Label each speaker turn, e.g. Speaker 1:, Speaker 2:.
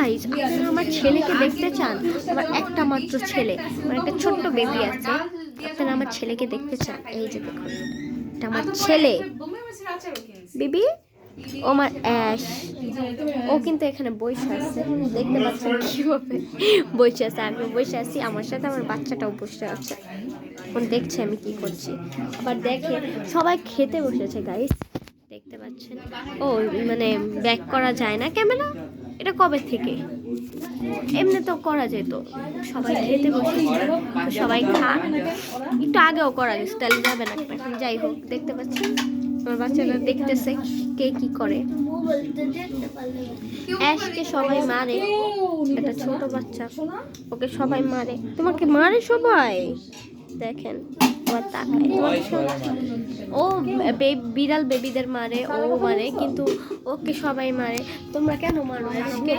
Speaker 1: Guys আপনারা আমার ছেলেকে দেখতে চান? আমার একটা মাত্র ছেলে আমার একটা ছোট্ট বেবি আছে। আপনারা আমার ছেলেকে দেখতে চান? এই যে দেখুন, এটা আমার ছেলে। বেবি ও আমার অ্যাশ ও কিন্তু এখানে বসে আছে। দেখতে পাচ্ছেন কীভাবে বসে আছে। আমি বসে আছি, আমার সাথে আমার বাচ্চাটাও বসে আছে। এখন দেখছে আমি কি করছি। আবার দেখে, সবাই খেতে বসেছে গাইস দেখতে পাচ্ছেন? ও মানে ব্যাক করা যায় না ক্যামেরা? এটা কবে থেকে? এমনি তো করা যেত সবাই খেতে বসে। সবাই খা। একটু আগেও করা গেছে, তাহলে যাবে না যাই হোক, দেখতে পাচ্ছি। আমার বাচ্চারা দেখতেছে কে কি করে। অ্যাশকে সবাই মারে। একটা ছোট বাচ্চা। ওকে সবাই মারে। তোমাকে মারে সবাই? দেখেন। আবার তাকায় ও বিড়াল বেবিদের মারে, ও মারে, কিন্তু ওকে সবাই মারে। তোমরা কেন মারো?
Speaker 2: আজকে